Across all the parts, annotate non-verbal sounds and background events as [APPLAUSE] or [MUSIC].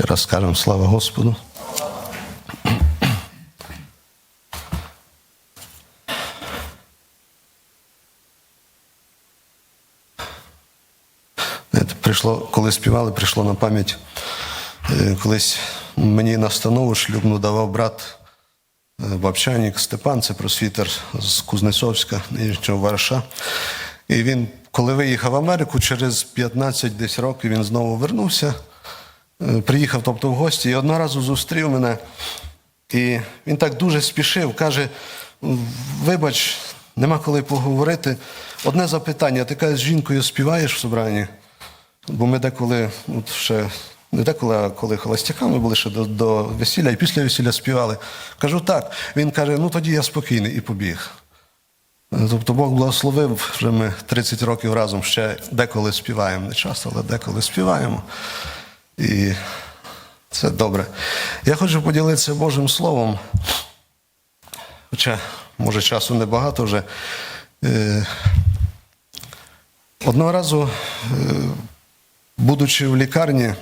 Ще раз скажемо слава Господу. Прийшло, коли співали, прийшло на пам'ять. е, Колись мені настанову шлюбну давав брат е, Бабчанік Степан, це просвітер з Кузнецовська, нинішнього Вараша. І він, коли виїхав в Америку, через 15 десь років він знову вернувся. Е, Приїхав тобто в гості і одного зустрів мене. І він так дуже спішив, каже: вибач, нема коли поговорити. Одне запитання: ти кажеш, з жінкою співаєш в собранні? Бо ми деколи, от ще не деколи, а коли холостяками були ще до, до весілля і після весілля співали. Кажу так. Він каже: ну тоді я спокійний і побіг. Тобто Бог благословив, вже ми 30 років разом ще деколи співаємо. Не часто, але деколи співаємо. І це добре. Я хочу поділитися Божим Словом. Хоча, може, часу небагато вже. Е, Одного разу, е, будучи в лікарні,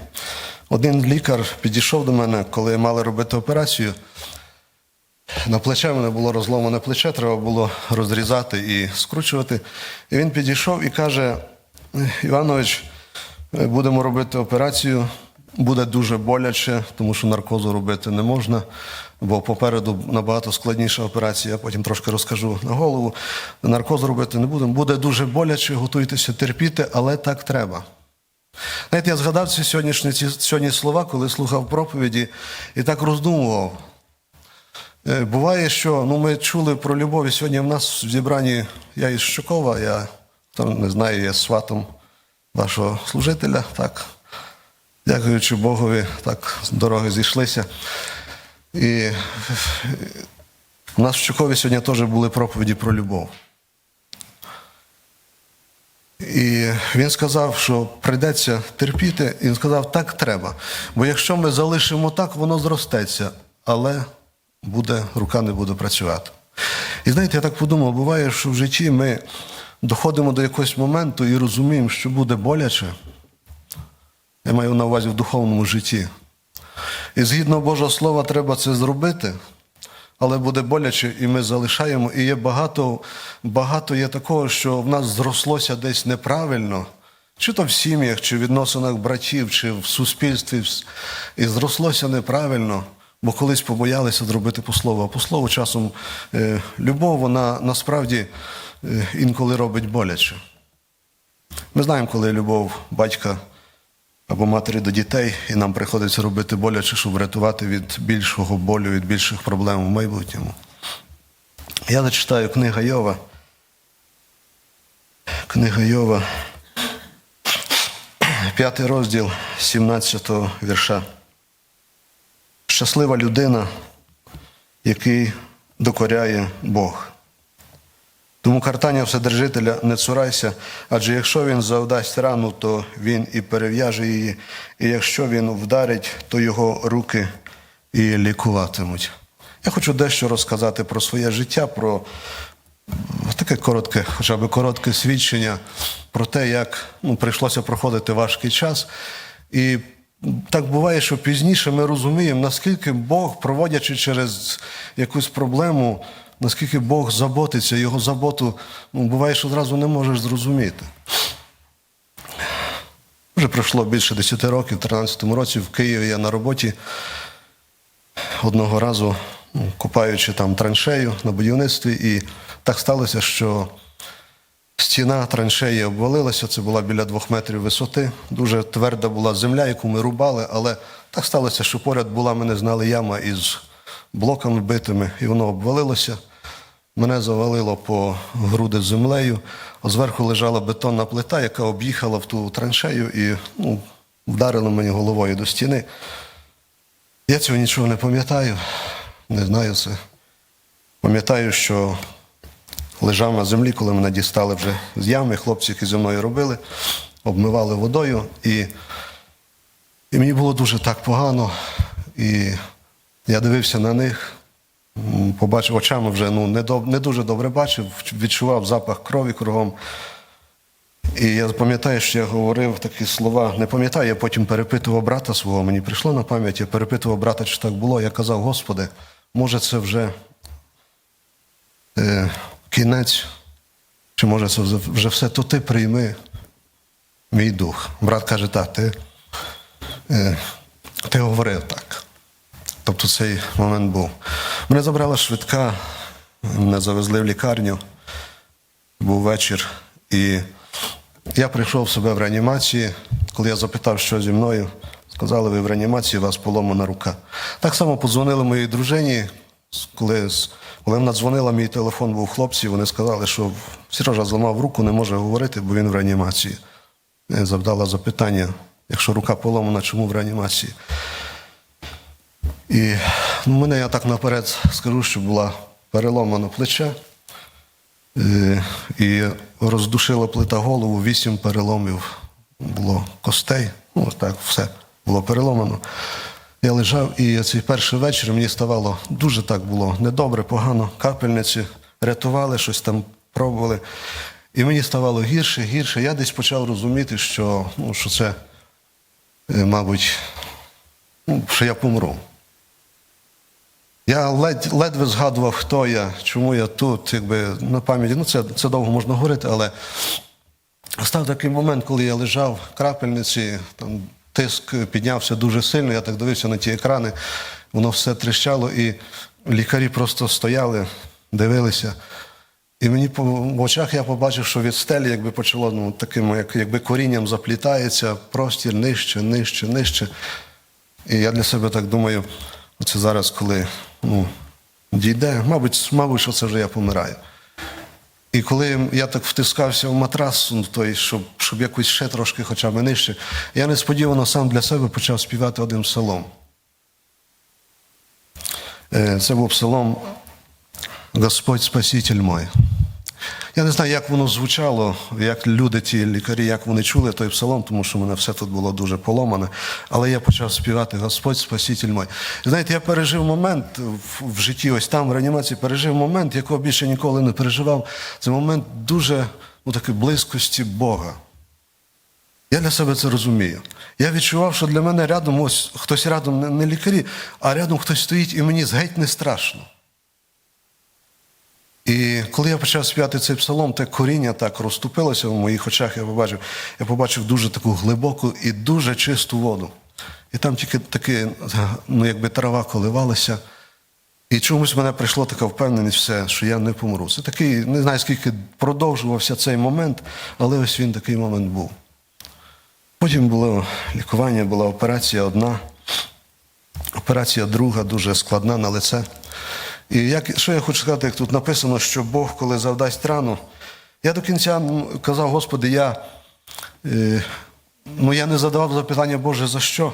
один лікар підійшов до мене, коли мали робити операцію. На плече мене було розломане плече, треба було розрізати і скручувати. І він підійшов і каже: Іванович, е, будемо робити операцію. Буде дуже боляче, тому що наркозу робити не можна, бо попереду набагато складніша операція. Я потім трошки розкажу на голову. Наркозу робити не будемо. Буде дуже боляче, готуйтеся терпіти, але так треба. Знаєте, я згадав ці сьогоднішні ці сьогодні слова, коли слухав проповіді і так роздумував. Е, Буває, що ну, ми чули про любов, і сьогодні в нас в зібранні я із Щукова, я хто не знає, є сватом вашого служителя. Так, дякуючи Богові, так з дороги зійшлися. І у нас в Щукові сьогодні теж були проповіді про любов. І він сказав, що прийдеться терпіти, і він сказав, так треба. Бо якщо ми залишимо так, воно зростеться, але буде, рука не буде працювати. І знаєте, я так подумав, буває, що в житті ми доходимо до якогось моменту і розуміємо, що буде боляче. Я маю на увазі в духовному житті. І згідно Божого Слова, треба це зробити, але буде боляче, і ми залишаємо. І є багато, багато є такого, що в нас зрослося десь неправильно, чи то в сім'ях, чи в відносинах братів, чи в суспільстві, і зрослося неправильно, бо колись побоялися зробити по слову. А по слову часом е, любов, вона насправді е, інколи робить боляче. Ми знаємо, коли любов батька або матері до дітей, і нам приходиться робити боляче, щоб врятувати від більшого болю, від більших проблем в майбутньому. Я зачитаю книга Йова. Книга Йова, п'ятий розділ 17 вірша. Щаслива людина, який докоряє Бог. Тому картання Вседержителя не цурайся, адже якщо він завдасть рану, то він і перев'яже її, і якщо він вдарить, то його руки і лікуватимуть. Я хочу дещо розказати про своє життя, про таке коротке, хоча б коротке свідчення про те, як ну, прийшлося проходити важкий час. І так буває, що пізніше ми розуміємо, наскільки Бог, проводячи через якусь проблему, наскільки Бог заботиться, його заботу, ну, буває, що одразу не можеш зрозуміти. Вже пройшло більше 10 років, в 2013 році в Києві я на роботі одного разу, ну, купаючи там траншею на будівництві, і так сталося, що стіна траншеї обвалилася, це була біля двох метрів висоти. Дуже тверда була земля, яку ми рубали, але так сталося, що поряд була, ми не знали, яма із блоками битими, і воно обвалилося. Мене завалило по груди землею, а зверху лежала бетонна плита, яка об'їхала в ту траншею і ну, вдарила мені головою до стіни. Я цього нічого не пам'ятаю, не знаю це. Пам'ятаю, що лежав на землі, коли мене дістали вже з ями, хлопці, які зі мною робили, обмивали водою. І, і мені було дуже так погано. І я дивився на них, побачив очами вже ну, не, доб- не дуже добре бачив, відчував запах крові кругом. І я пам'ятаю, що я говорив такі слова. Не пам'ятаю, я потім перепитував брата свого, мені прийшло на пам'ять, я перепитував брата, чи так було. Я казав, Господи, може це вже е, кінець, чи може це вже все, то ти прийми мій дух. Брат каже, так, ти, е, ти говорив так. Тобто цей момент був. Мене забрала швидка, мене завезли в лікарню, був вечір, і я прийшов в себе в реанімації. Коли я запитав, що зі мною, сказали, ви в реанімації, у вас поломана рука. Так само подзвонили моїй дружині, коли, коли вона дзвонила, мій телефон був хлопці, вони сказали, що Сережа зламав руку, не може говорити, бо він в реанімації. Я завдала запитання, якщо рука поломана, чому в реанімації? І ну, мене я так наперед скажу, що була переломана плече е, і роздушила плита голову, вісім переломів було костей. Ну, так, все було переломано. Я лежав, і цей перший вечір мені ставало дуже так було недобре, погано. Капельниці рятували, щось там пробували. І мені ставало гірше, гірше. Я десь почав розуміти, що, ну, що це, е, мабуть, ну, що я помру. Я ледь, ледве згадував, хто я, чому я тут, якби на пам'яті. Ну, це, це довго можна говорити, але став такий момент, коли я лежав в крапельниці, там тиск піднявся дуже сильно, я так дивився на ті екрани, воно все тріщало, і лікарі просто стояли, дивилися. І мені в очах я побачив, що від стелі якби почало ну, таким, як, якби корінням заплітається, простір нижче, нижче, нижче. І я для себе так думаю, оце зараз, коли ну, дійде, мабуть, мабуть, що це вже я помираю. І коли я так втискався в матрас, ну, той, щоб, щоб якось ще трошки хоча б нижче, я несподівано сам для себе почав співати один псалом. Е, Це був псалом Господь Спаситель мой. Я не знаю, як воно звучало, як люди, ті лікарі, як вони чули той псалом, тому що в мене все тут було дуже поломане. Але я почав співати Господь Спаситель мой. Знаєте, я пережив момент в, житті, ось там в реанімації, пережив момент, якого більше ніколи не переживав. Це момент дуже ну, такої близькості Бога. Я для себе це розумію. Я відчував, що для мене рядом ось хтось рядом не лікарі, а рядом хтось стоїть і мені геть не страшно. І коли я почав співати цей псалом, те коріння так розступилося в моїх очах, я побачив, я побачив дуже таку глибоку і дуже чисту воду. І там тільки таке, ну якби трава коливалася. І чомусь мене прийшла така впевненість, все, що я не помру. Це такий, не знаю, скільки продовжувався цей момент, але ось він такий момент був. Потім було лікування, була операція одна, операція друга, дуже складна на лице. І як, що я хочу сказати, як тут написано, що Бог, коли завдасть рану, я до кінця казав, Господи, я, е, ну, я не задавав запитання, Боже, за що?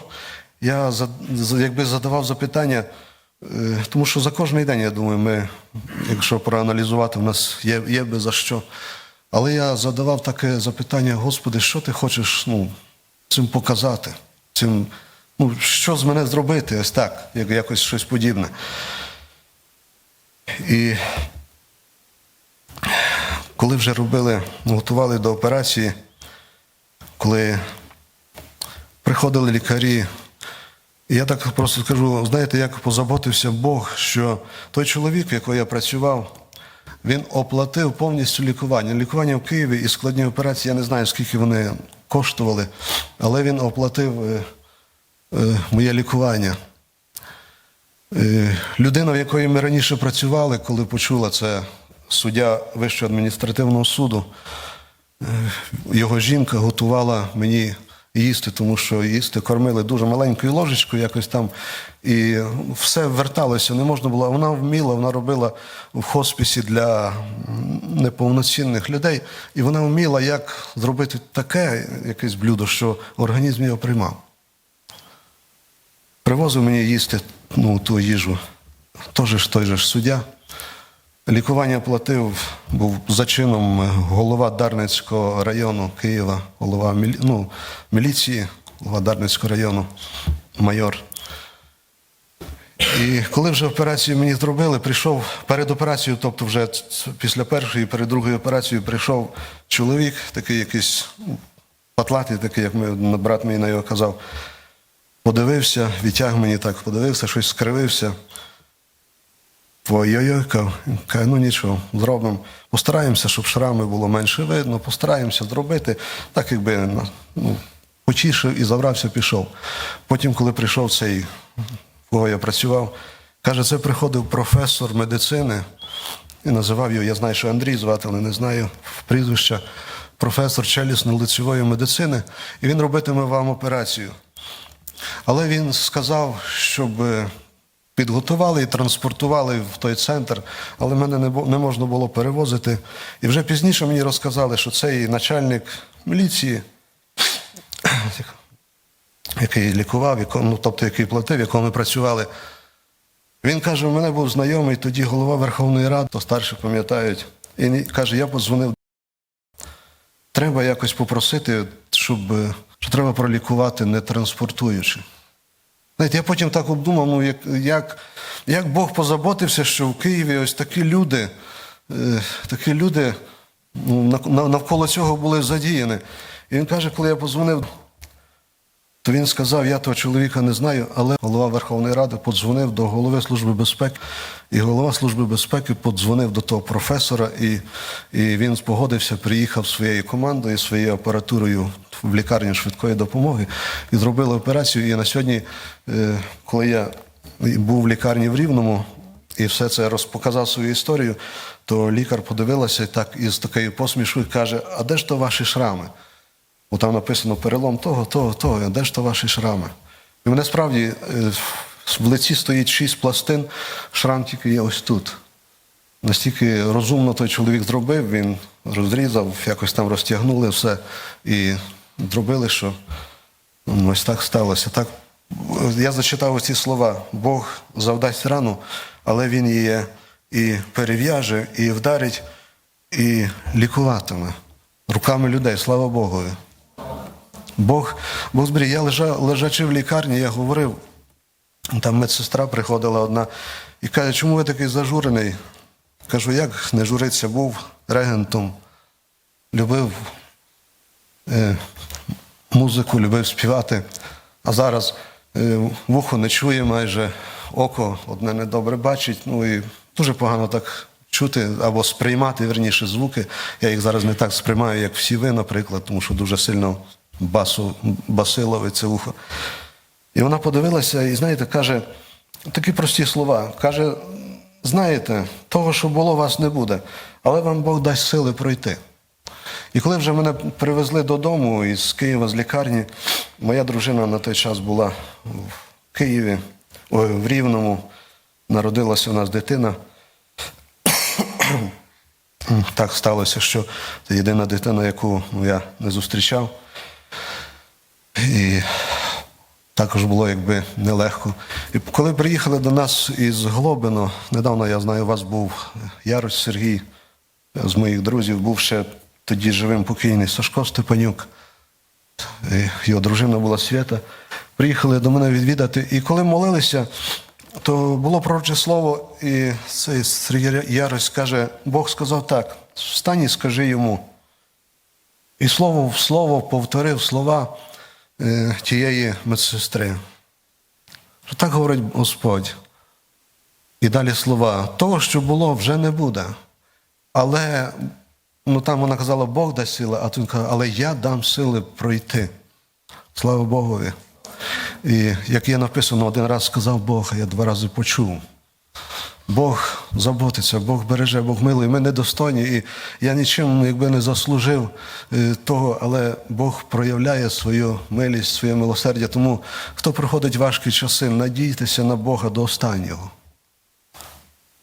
Я якби задавав запитання, е, тому що за кожний день, я думаю, ми, якщо проаналізувати, в нас є, є би за що. Але я задавав таке запитання, Господи, що ти хочеш ну, цим показати? Цим, ну, що з мене зробити? Ось так, як, якось щось подібне. І коли вже робили, готували до операції, коли приходили лікарі, я так просто скажу, знаєте, як позаботився Бог, що той чоловік, якого я працював, він оплатив повністю лікування. Лікування в Києві і складні операції, я не знаю, скільки вони коштували, але він оплатив е, е, моє лікування. Е, Людина, в якої ми раніше працювали, коли почула це суддя Вищого адміністративного суду, е, його жінка готувала мені їсти, тому що їсти кормили дуже маленькою ложечкою, якось там, і все верталося, не можна було. Вона вміла, вона робила в хосписі для неповноцінних людей, і вона вміла, як зробити таке якесь блюдо, що організм його приймав. Привозив мені їсти ну, ту їжу. Теж ж той же ж суддя. Лікування платив, був зачином голова Дарницького району Києва, голова мілі... ну, міліції, голова Дарницького району, майор. І коли вже операцію мені зробили, прийшов перед операцією, тобто вже після першої, перед другою операцією прийшов чоловік, такий якийсь ну, патлатий, такий, як брат мій на його казав. Подивився, відтяг мені так, подивився, щось скривився. Ой-ой-ой, каже, ну нічого, зробимо. Постараємося, щоб шрами було менше видно, постараємося зробити, так якби ну, потішив і забрався, пішов. Потім, коли прийшов цей, кого я працював, каже, це приходив професор медицини і називав його, я знаю, що Андрій звати, але не знаю прізвища, професор челюсно-лицевої медицини, і він робитиме вам операцію. Але він сказав, щоб е, підготували і транспортували в той центр, але мене не, можна було перевозити. І вже пізніше мені розказали, що цей начальник міліції, [CLEARS THROAT] який лікував, ну, тобто який платив, якому ми працювали. Він каже: у мене був знайомий тоді голова Верховної Ради, то старші пам'ятають. І каже, я подзвонив Треба якось попросити, щоб що треба пролікувати, не транспортуючи. Знаєте, я потім так обдумав, ну, як, як, як Бог позаботився, що в Києві ось такі люди, е, такі люди ну, нав- нав- навколо цього були задіяні. І він каже, коли я подзвонив, то він сказав, я того чоловіка не знаю, але голова Верховної Ради подзвонив до голови Служби безпеки, і голова Служби безпеки подзвонив до того професора, і, і він погодився, приїхав своєю командою, своєю апаратурою в лікарню швидкої допомоги і зробили операцію. І на сьогодні, е, коли я був в лікарні в Рівному, і все це розпоказав свою історію, то лікар подивилася так із такою посмішкою каже: А де ж то ваші шрами? Бо там написано перелом того, того, того, де ж то ваші шрами? І мене справді е, в лиці стоїть шість пластин, шрам тільки є ось тут. Настільки розумно той чоловік зробив, він розрізав, якось там розтягнули все і зробили, що ну, ось так сталося. Так, я зачитав ці слова: Бог завдасть рану, але Він її і перев'яже, і вдарить, і лікуватиме руками людей, слава Богу. Бог, Бог зберіг. Я лежа, лежачи в лікарні, я говорив, там медсестра приходила одна і каже, чому ви такий зажурений? Кажу, як не журиться, був регентом, любив е, музику, любив співати, а зараз е, вухо не чує майже, око одне недобре бачить, ну і дуже погано так чути або сприймати верніше звуки. Я їх зараз не так сприймаю, як всі ви, наприклад, тому що дуже сильно басу, басилове це вухо. І вона подивилася і, знаєте, каже, такі прості слова. Каже, знаєте, того, що було, вас не буде, але вам Бог дасть сили пройти. І коли вже мене привезли додому із Києва з лікарні, моя дружина на той час була в Києві, ой, в Рівному, народилася у нас дитина. Так сталося, що це єдина дитина, яку я не зустрічав. І також було якби нелегко. І коли приїхали до нас із Глобино, недавно я знаю, у вас був Ярош Сергій з моїх друзів, був ще тоді живим покійний Сашко Степанюк. І Його дружина була Свята. Приїхали до мене відвідати. І коли молилися, то було пророче слово, і цей Сергій Ярош каже, Бог сказав так: встань і скажи йому. І слово в слово повторив слова тієї медсестри. Так говорить Господь. І далі слова: того, що було, вже не буде. Але ну, там вона казала, Бог дасть сили, а тут каже, але я дам сили пройти. Слава Богові. І як є написано, один раз сказав Бог, а я два рази почув. Бог заботиться, Бог береже, Бог милує. Ми недостойні, і я нічим якби не заслужив е, того, але Бог проявляє свою милість, своє милосердя. Тому хто проходить важкі часи, надійтеся на Бога до останнього.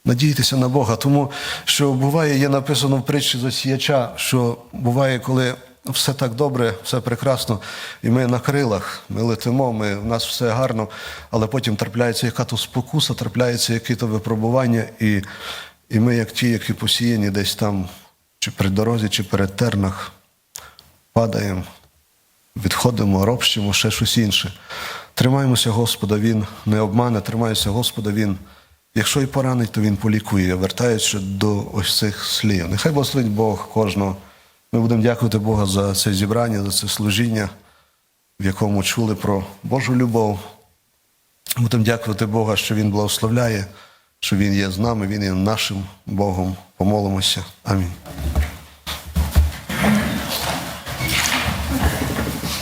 Надійтеся на Бога, тому що буває, є написано в притчі засіяча, що буває, коли все так добре, все прекрасно, і ми на крилах, ми летимо, ми, в нас все гарно, але потім трапляється яка-то спокуса, трапляється яке-то випробування, і, і ми, як ті, які посіяні десь там, чи при дорозі, чи перед тернах, падаємо. відходимо, ропщимо, ще щось інше. Тримаємося Господа, Він не обмане, тримаємося Господа, Він, якщо і поранить, то Він полікує, вертаючи до ось цих слів. Нехай благословить Бог кожного. Ми будемо дякувати Бога за це зібрання, за це служіння, в якому чули про Божу любов. Будемо дякувати Бога, що Він благословляє, що Він є з нами, Він є нашим Богом. Помолимося. Амінь.